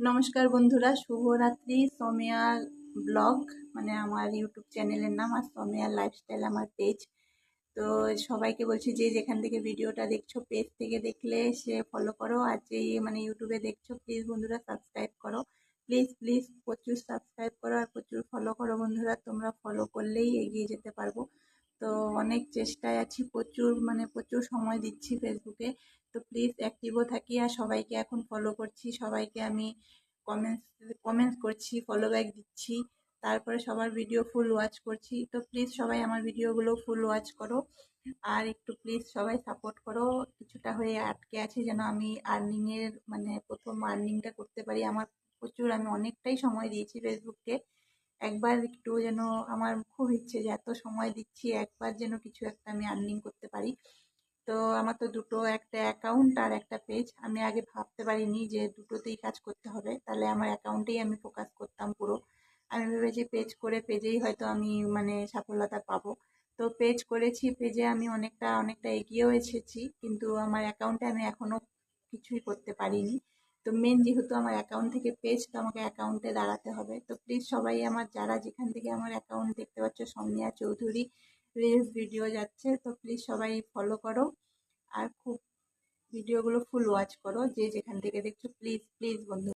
নমস্কার বন্ধুরা, শুভরাত্রি। সোমিয়া ব্লগ মানে আমার ইউটিউব চ্যানেলের নাম আর সোমিয়া লাইফস্টাইল আমার পেজ তো সবাইকে বলছি যে যেখান থেকে ভিডিওটা দেখছ পেজ থেকে দেখলে সে ফলো করো। আর যে মানে ইউটিউবে দেখছ প্লিজ বন্ধুরা সাবস্ক্রাইব করো। প্লিজ প্লিজ প্রচুর সাবস্ক্রাইব করো আর প্রচুর ফলো করো বন্ধুরা। তোমরা ফলো করলেই এগিয়ে যেতে পারব। তো অনেক চেষ্টায় আছি, প্রচুর মানে প্রচুর সময় দিচ্ছি ফেসবুকে তো প্লিজ অ্যাক্টিভও থাকি আর সবাইকে এখন ফলো করছি। সবাইকে আমি কমেন্টস কমেন্টস করছি ফলো ব্যাক দিচ্ছি। তারপরে সবার ভিডিও ফুল ওয়াচ করছি। তো প্লিজ সবাই আমার ভিডিওগুলো ফুল ওয়াচ করো। আর একটু প্লিজ সবাই সাপোর্ট করো। কিছুটা হয়ে আটকে আছে যেন আমি আর্নিংয়ের মানে প্রথম আর্নিংটা করতে পারি। আমার প্রচুর, আমি অনেকটাই সময় দিয়েছি ফেসবুককে একবার একটু যেন আমার খুব ইচ্ছে যে এত সময় দিচ্ছি, একবার যেন কিছু একটা আমি আর্নিং করতে পারি। তো আমার তো দুটো, একটা অ্যাকাউন্ট আর একটা পেজ আমি আগে ভাবতে পারিনি যে দুটোতেই কাজ করতে হবে। তাহলে আমার অ্যাকাউন্টেই আমি ফোকাস করতাম পুরো। আমি ভেবেছি পেজ করে পেজেই হয়তো আমি মানে সফলতা পাবো। তো পেজ করেছি পেজে আমি অনেকটা অনেকটা এগিয়েও এসেছি। কিন্তু আমার অ্যাকাউন্টে আমি এখনও কিছুই করতে পারিনি। তো মেন যেহেতু আমার অ্যাকাউন্ট থেকে পেজ তো আমাকে অ্যাকাউন্টে দাঁড়াতে হবে। তো প্লিজ সবাই আমার, যারা যেখান থেকে আমার অ্যাকাউন্ট দেখতে পাচ্ছ সৌমিয়া চৌধুরী রিলস ভিডিও যাচ্ছে, তো প্লিজ সবাই ফলো করো। আর খুব ভিডিওগুলো ফুল ওয়াচ করো, যে যেখান থেকে দেখছ প্লিজ প্লিজ বন্ধু